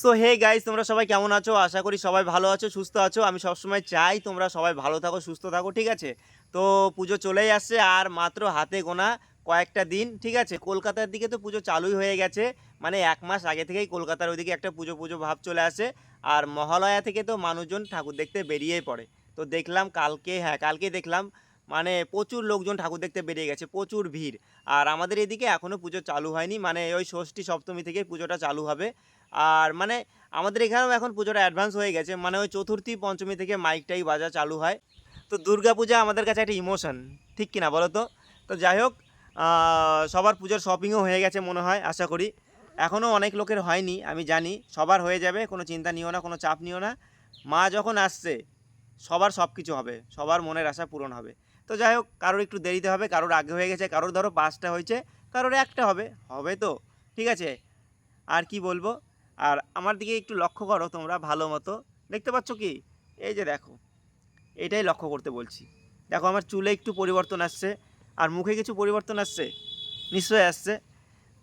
So hey guys তোমরা সবাই কেমন আছো? আশা করি সবাই ভালো আছো, সুস্থ আছো। আমি সবসময় চাই তোমরা সবাই ভালো থাকো, সুস্থ থাকো, ঠিক আছে? তো পুজো চলেই আসছে, আর মাত্র হাতে গোনা কয়েকটা দিন, ঠিক আছে? কলকাতার দিকে তো পুজো চালুই হয়ে গেছে। মানে এক মাস আগে থেকেই কলকাতার ওইদিকে একটা পুজো পুজো ভাব চলে আসে। আর মহালয়া থেকে তো মানুষজন ঠাকুর দেখতে বেরিয়েই পড়ে। তো দেখলাম কালকে হ্যাঁ কালকে দেখলাম মানে প্রচুর লোকজন ঠাকুর দেখতে বেরিয়ে গেছে, প্রচুর ভিড়। আর আমাদের এদিকে এখনও পুজো চালু হয়নি মানে ওই ষষ্ঠী সপ্তমী থেকে পুজোটা চালু হবে। আর মানে আমাদের এখানেও এখন পুজোটা অ্যাডভান্স হয়ে গেছে মানে ওই চতুর্থী, পঞ্চমী থেকে মাইকটাই বাজা চালু হয়। তো দুর্গাপূজা আমাদের কাছে একটা ইমোশন ঠিক কিনা বলো তো? তো যাই হোক সবার পুজোর শপিংও হয়ে গেছে মনে হয়, আশা করি। এখনও অনেক লোকের হয়নি, আমি জানি। সবার হয়ে যাবে, কোনো চিন্তা নিও না, কোনো চাপ নিও না। মা যখন আসছে, সবার সব কিছু হবে, সবার মনের আশা পূরণ হবে। তো যাই হোক, কারোর একটু দেরিতে হবে, কারোর আগে হয়ে গেছে, কারোর ধরো পাঁচটা হয়েছে, কারোর একটা হবে হবে তো, ঠিক আছে? আর কি বলব? আর আমার দিকে একটু লক্ষ্য করো তোমরা ভালো মতো। দেখতে পাচ্ছ কি? এই যে দেখো, এটাই লক্ষ্য করতে বলছি। দেখো, আমার চুলে একটু পরিবর্তন আসছে আর মুখে কিছু পরিবর্তন আসছে? নিশ্চয়ই আসছে।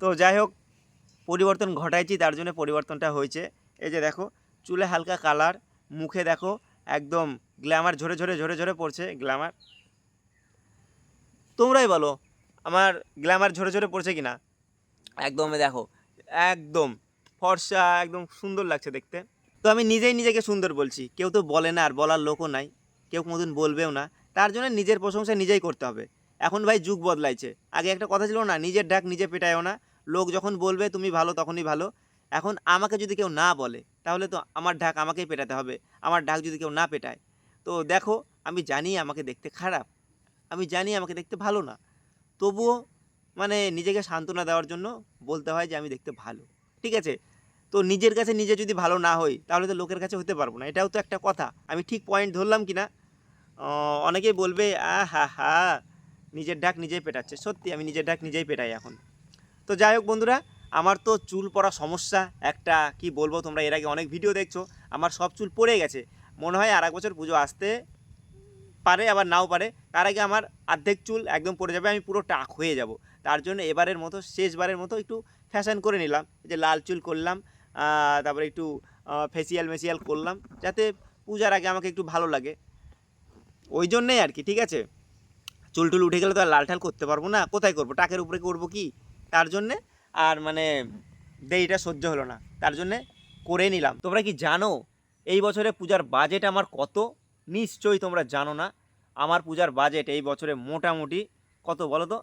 তো যাই হোক, পরিবর্তন ঘটাইছি, তার জন্য পরিবর্তনটা হয়েছে। এই যে দেখো, চুলে হালকা কালার, মুখে দেখো একদম গ্ল্যামার, ঝরে ঝরে ঝরে ঝরে পড়ছে গ্ল্যামার। তোমরাই বলো, আমার গ্ল্যামার ঝরে ঝরে পড়ছে কি না একদম দেখো, একদম। ফর্সা, একদম সুন্দর লাগছে দেখতে। তো আমি নিজেই নিজেকে সুন্দর বলছি। কেউ তো বলে না আর বলার লোকও নাই। কেউ কোনোদিন বলবেও না। তার জন্য নিজের প্রশংসা নিজেই করতে হবে। এখন ভাই যুগ বদলাইছে। আগে একটা কথা ছিল না, নিজের ডাক নিজে পেটায়ও না। লোক যখন বলবে, তুমি ভালো, তখনই ভালো। এখন আমাকে যদি কেউ না বলে, তাহলে তো আমার ঢাক আমাকেই পেটাতে হবে। আমার ঢাক যদি কেউ না পেটায়। তো দেখো, আমি জানি আমাকে দেখতে খারাপ। আমি জানি আমাকে দেখতে ভালো না। তবুও মানে নিজেকে সান্ত্বনা দেওয়ার জন্য বলতে হয় যে আমি দেখতে ভালো। ঠিক আছে? তো নিজের কাছে নিজে যদি ভালো না হই, তাহলে তো লোকের কাছে হতে পারব না। এটাও তো একটা কথা। আমি ঠিক পয়েন্ট ধরলাম কি না অনেকেই বলবে আ হা হা নিজের ডাক নিজেই পেটাচ্ছে। সত্যি, আমি নিজের ডাক নিজেই পেটাই এখন। তো যাই হোক বন্ধুরা, আমার তো চুল পড়া সমস্যা। একটা, কি বলব তোমরা, এর আগে অনেক ভিডিও দেখছ। আমার সব চুল পড়ে গেছে। মনে হয় আর এক বছর পুজো আসতে পারে, আবার নাও পারে। তার আগে আমার অর্ধেক চুল একদম পড়ে যাবে, আমি পুরো টাক হয়ে যাব। তার জন্য এবারের মতো, শেষবারের মতো একটু ফ্যাশন করে নিলাম। যে লাল চুল করলাম তারপরে একটু ফেসিয়াল মেসিয়াল করলাম, যাতে পূজার আগে আমাকে একটু ভালো লাগে। ওই জন্যেই আর কি, ঠিক আছে? চুল টুল উঠে গেলে তো আর লাল ঠাল করতে পারব না, কোথায় করব? টাকের উপরে করব কি? তার জন্যে, আর মানে দেরিটা সহ্য হলো না, তার জন্যে করে নিলাম। তোমরা কি জানো, এই বছরে পূজার বাজেট আমার কত? নিশ্চয়ই তোমরা জানো না। আমার পূজার বাজেট এই বছরে মোটামুটি কত বলো তো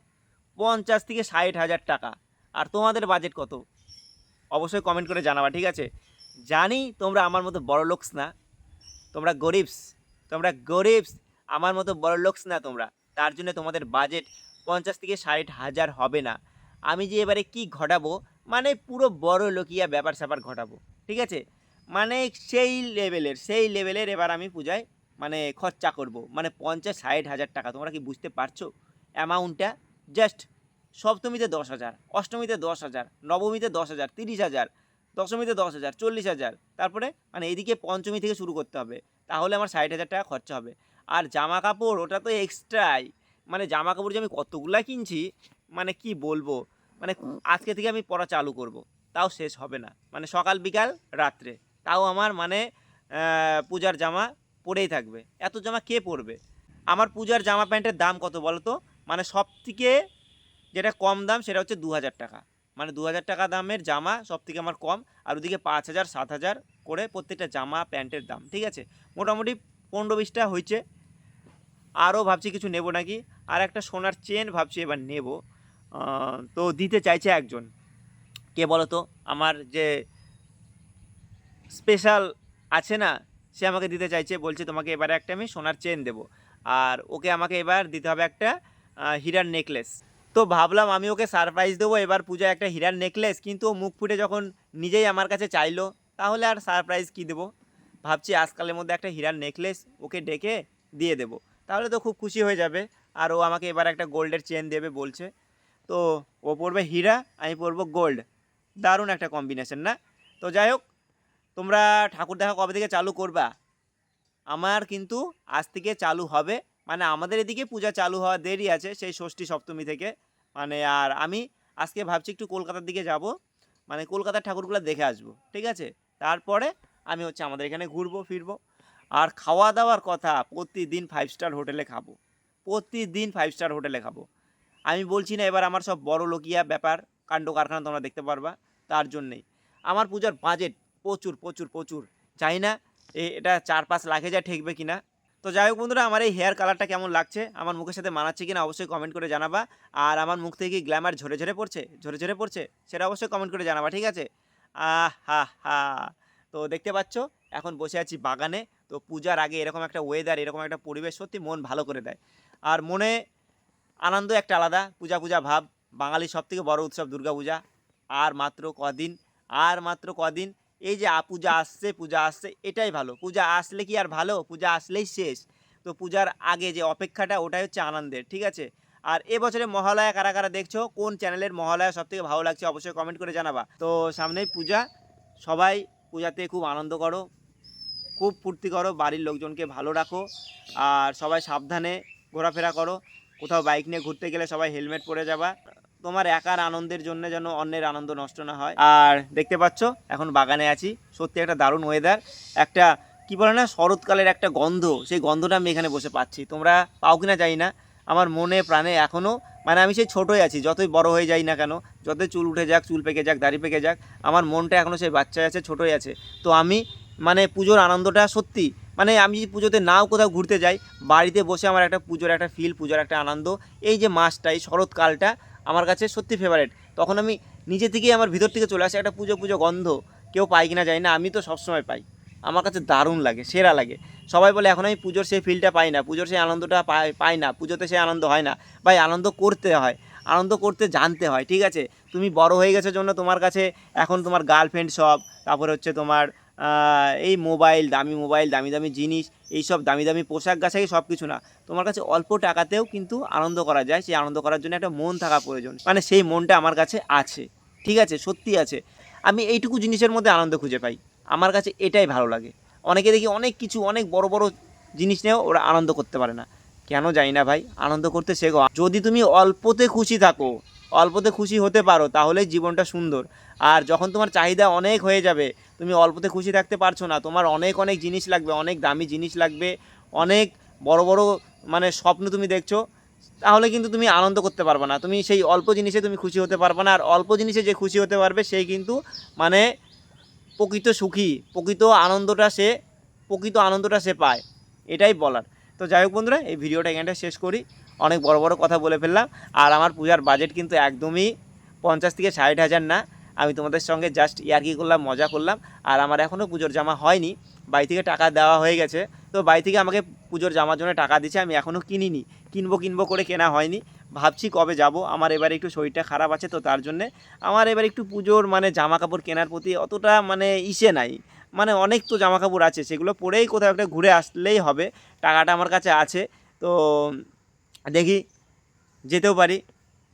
পঞ্চাশ থেকে ষাট হাজার টাকা। আর তোমাদের বাজেট কত? অবশ্যই কমেন্ট করে জানাবা, ঠিক আছে? জানি তোমরা আমার মতো বড় লোকস না, তোমরা গরিবস তোমরা গরিবস, আমার মতো বড় লোকস না তোমরা। তার জন্য তোমাদের বাজেট পঞ্চাশ থেকে ষাট হাজার হবে না। আমি যে এবারে কি ঘটাবো? মানে পুরো বড় লোকিয়া ব্যাপার স্যাপার ঘটাবো, ঠিক আছে? মানে সেই লেভেলের সেই লেভেলের এবার আমি পূজায় মানে খরচা করব। মানে পঞ্চাশ ষাট হাজার টাকা, তোমরা কি বুঝতে পারছ? অ্যামাউন্টটা জাস্ট সপ্তমীতে দশ হাজার, অষ্টমীতে দশ হাজার, নবমীতে দশ হাজার, তিরিশ হাজার, দশমীতে দশ হাজার, চল্লিশ হাজার, তারপরে মানে এদিকে পঞ্চমী থেকে শুরু করতে হবে, তাহলে আমার ষাট হাজার টাকা খরচা হবে আর জামা কাপড়, ওটা তো এক্সট্রাই মানে জামা কাপড় যে আমি কতগুলা কিনছি মানে কি বলব মানে আজকে থেকে আমি পড়া চালু করব। তাও শেষ হবে না মানে সকাল বিকাল রাত্রে, তাও আমার মানে পূজার জামা পরেই থাকবে, এত জামা কে পরবে আমার পূজার জামা প্যান্টের দাম কত বলো তো মানে সব থেকে যেটা কম দাম সেটা হচ্ছে দু হাজার টাকা। মানে দু হাজার টাকা দামের জামা সব থেকে আমার কম, আর ওদিকে পাঁচ হাজার সাত হাজার করে প্রত্যেকটা জামা, প্যান্টের দাম, ঠিক আছে? মোটামুটি পনেরো বিশটা হয়েছে। আরও ভাবছি কিছু নেব নাকি? আর একটা সোনার চেন ভাবছি এবার নেব। তো দিতে চাইছে একজন। কে বলো তো আমার যে স্পেশাল আছে না, সে আমাকে দিতে চাইছে, বলছে তোমাকে এবারে একটা আমি সোনার চেন দেবো। আর ওকে আমাকে এবার দিতে হবে একটা হীরার নেকলেস তো ভাবলাম আমি ওকে সারপ্রাইজ দেবো। এবার পূজা একটা হীরার নেকলেস কিন্তু ও মুখ ফুটে যখন নিজেই আমার কাছে চাইলো, তাহলে আর সারপ্রাইজ কী দেবো? ভাবছি আজকালের মধ্যে একটা হীরার নেকলেস ওকে ডেকে দিয়ে দেবো। তাহলে তো খুব খুশি হয়ে যাবে। আর ও আমাকে এবার একটা গোল্ডের চেন দেবে বলছে। তো ও পড়বে হীরা, আমি পরবো গোল্ড দারুণ একটা কম্বিনেশন না? তো যাই হোক, তোমরা ঠাকুর দেখা কবে থেকে চালু করবা? আমার কিন্তু আজ থেকে চালু হবে। মানে আমাদের এদিকে পূজা চালু হওয়া দেরি আছে, সেই ষষ্ঠী সপ্তমী থেকে। মানে আর আমি আজকে ভাবছি একটু কলকাতার দিকে যাব মানে কলকাতার ঠাকুরগুলো দেখে আসব, ঠিক আছে? তারপরে আমি হচ্ছে আমাদের এখানে ঘুরবো, ফিরবো। আর খাওয়া দাওয়ার কথা প্রতিদিন ফাইভ স্টার হোটেলে খাব, প্রতিদিন ফাইভ স্টার হোটেলে খাব। আমি বলছি না এবার আমার সব বড় লোকিয়া ব্যাপার, কাণ্ড কারখানা তোমরা দেখতে পারবা, তার জন্যেই। আমার পূজার বাজেট প্রচুর প্রচুর প্রচুর। জানি না এটা চার পাঁচ লাখে যা ঠেকবে কিনা তো যাই হোক বন্ধুরা, আমার এই হেয়ার কালারটা কেমন লাগছে, আমার মুখের সাথে মানাচ্ছে কিনা অবশ্যই কমেন্ট করে জানাবা। আর আমার মুখ থেকে গ্ল্যামার ঝরে ঝরে পড়ছে? ঝরে ঝরে পড়ছে? সেটা অবশ্যই কমেন্ট করে জানাবা, ঠিক আছে? আহ হা। হা তো দেখতে পাচ্ছ, এখন বসে আছি বাগানে। তো পূজার আগে এরকম একটা ওয়েদার এরকম একটা পরিবেশ সত্যি মন ভালো করে দেয়। আর মনে আনন্দ একটা আলাদা, পূজা পূজা ভাব। বাঙালির সব থেকে বড় উৎসব দুর্গাপূজা। আর মাত্র কদিন, আর মাত্র কদিন এই যে পূজা আসছে পূজা আসছে, এটাই ভালো। পূজা আসলে কি আর ভালো? পূজা আসলেই শেষ। তো পূজার আগে যে অপেক্ষাটা, ওটাই হচ্ছে আনন্দের, ঠিক আছে? আর এবছরে মহালয়া কারা কারা দেখছ? কোন চ্যানেলের মহালয়া সব থেকে ভালো লাগছে অবশ্যই কমেন্ট করে জানাবা। তো সামনেই পূজা। সবাই পূজাতে খুব আনন্দ করো, খুব ফুর্তি করো, বাড়ির লোকজনকে ভালো রাখো, আর সবাই সাবধানে ঘোরাফেরা করো। কোথাও বাইক নিয়ে ঘুরতে গেলে সবাই হেলমেট পরে যাবা। তোমার একার আনন্দের জন্য যেন অন্যের আনন্দ নষ্ট না হয়। আর দেখতে পাচ্ছ, এখন বাগানে আছি। সত্যি একটা দারুণ ওয়েদার একটা, কি বলে না, শরৎকালের একটা গন্ধ। সেই গন্ধটা আমি এখানে বসে পাচ্ছি। তোমরা পাও কিনা জানি না। আমার মনে, প্রাণে এখনও মানে আমি সেই ছোটোই আছি। যতই বড় হয়ে যাই না কেন, যতই চুল উঠে যাক, চুল পেকে যাক, দাড়ি পেকে যাক, আমার মনটা এখনও সেই বাচ্চায় আছে, ছোটোই আছে। তো আমি মানে পুজোর আনন্দটা সত্যি মানে আমি যদি পুজোতে নাও কোথাও ঘুরতে যাই, বাড়িতে বসে আমার একটা পুজোর একটা ফিল পুজোর একটা আনন্দ। এই যে মাসটা, এই শরৎকালটা আমার কাছে সত্যি ফেভারেট তখন আমি নিজে থেকেই আমার ভিতর থেকে চলে আসে একটা পুজো পুজো গন্ধ। কেউ পাই কিনা যায় না, আমি তো সবসময় পাই। আমার কাছে দারুণ লাগে, সেরা লাগে। সবাই বলে, এখন আমি পুজোর সেই ফিলটা পাই না, পুজোর সেই আনন্দটা পাই পাই না, পুজোতে সেই আনন্দ হয় না। ভাই, আনন্দ করতে হয়, আনন্দ করতে জানতে হয়, ঠিক আছে? তুমি বড় হয়ে গেছো জন্য তোমার কাছে এখন তোমার গার্লফ্রেন্ড সব, তারপরে হচ্ছে তোমার এই মোবাইল, দামি মোবাইল, দামি দামি জিনিস, এইসব দামি দামি পোশাক গাছাই সব কিছু না। তোমার কাছে অল্প টাকাতেও কিন্তু আনন্দ করা যায়। সেই আনন্দ করার জন্য একটা মন থাকা প্রয়োজন। মানে সেই মনটা আমার কাছে আছে। ঠিক আছে? সত্যি আছে। আমি এইটুকু জিনিসের মধ্যে আনন্দ খুঁজে পাই। আমার কাছে এটাই ভালো লাগে। অনেকে দেখি অনেক কিছু, অনেক বড় বড় জিনিস নিয়েও ওরা আনন্দ করতে পারে না। কেন জানি না ভাই। আনন্দ করতে শেখো। যদি তুমি অল্পতে খুশি থাকো, অল্পতে খুশি হতে পারো, তাহলেই জীবনটা সুন্দর। আর যখন তোমার চাহিদা অনেক হয়ে যাবে তুমি অল্পতে খুশি থাকতে পারছ না। তোমার অনেক অনেক জিনিস লাগবে, অনেক দামি জিনিস লাগবে, অনেক বড় বড় মানে স্বপ্ন তুমি দেখছ, তাহলে কিন্তু তুমি আনন্দ করতে পারবে না। তুমি সেই অল্প জিনিসে তুমি খুশি হতে পারবে না, আর অল্প জিনিসে যে খুশি হতে পারবে সেই কিন্তু মানে প্রকৃত সুখী, প্রকৃত আনন্দটা সে, প্রকৃত আনন্দটা সে পায়। এটাই বলার। তো যাই হোক বন্ধুরা, এই ভিডিওটা এখানটা শেষ করি। অনেক বড় বড় কথা বলে ফেললাম। আর আমার পূজার বাজেট কিন্তু একদমই পঞ্চাশ থেকে ষাট হাজার না। আমি তোমাদের সঙ্গে জাস্ট ইয়ার্কি করলাম, মজা করলাম, আর আমার এখনও পুজোর জামা হয়নি। বাড়ি থেকে টাকা দেওয়া হয়ে গেছে। তো বাড়ি থেকে আমাকে পুজোর জামার জন্য টাকা দিচ্ছে আমি এখনও কিনিনি। কিনবো কিনবো করে কেনা হয়নি। ভাবছি কবে যাব। আমার এবার একটু শরীরটা খারাপ আছে তো তার জন্যে। আমার এবার একটু পুজোর মানে জামা কাপড় কেনার প্রতি অতটা মানে ইসে নাই। মানে অনেক তো জামা কাপড় আছে, সেগুলো পরেই কোথাও একটা ঘুরে আসলেই হবে। টাকাটা আমার কাছে আছে। তো দেখি, যেতেও পারি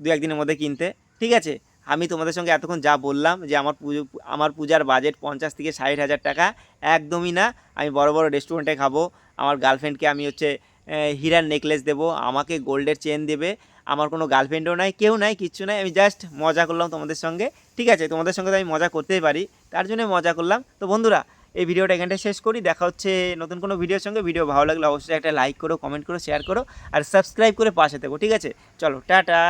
দু একদিনের মধ্যে কিনতে। ঠিক আছে? আমি তোমাদের সঙ্গে এতক্ষণ যা বললাম যে আমার পুজো, আমার পূজার বাজেট পঞ্চাশ থেকে ষাট হাজার টাকা, একদমই না। আমি বড় বড় রেস্টুরেন্টে খাব। আমার গার্লফ্রেন্ডকে আমি হচ্ছে হীরার নেকলেস দেবো। আমাকে গোল্ডের চেন দেবে। আমার কোনো গার্লফ্রেন্ডও নাই, কেউ নাই, কিচ্ছু নাই। আমি জাস্ট মজা করলাম তোমাদের সঙ্গে। ঠিক আছে, তোমাদের সঙ্গে তো আমি মজা করতেই পারি। তার জন্য মজা করলাম। তো বন্ধুরা, এই ভিডিওটা এখানটা শেষ করি। দেখা হচ্ছে নতুন কোনো ভিডিওর সঙ্গে। ভিডিও ভালো লাগলে অবশ্যই একটা লাইক করো কমেন্ট করো শেয়ার করো, আর সাবস্ক্রাইব করে পাশে থেকো। ঠিক আছে? চলো, টাটা!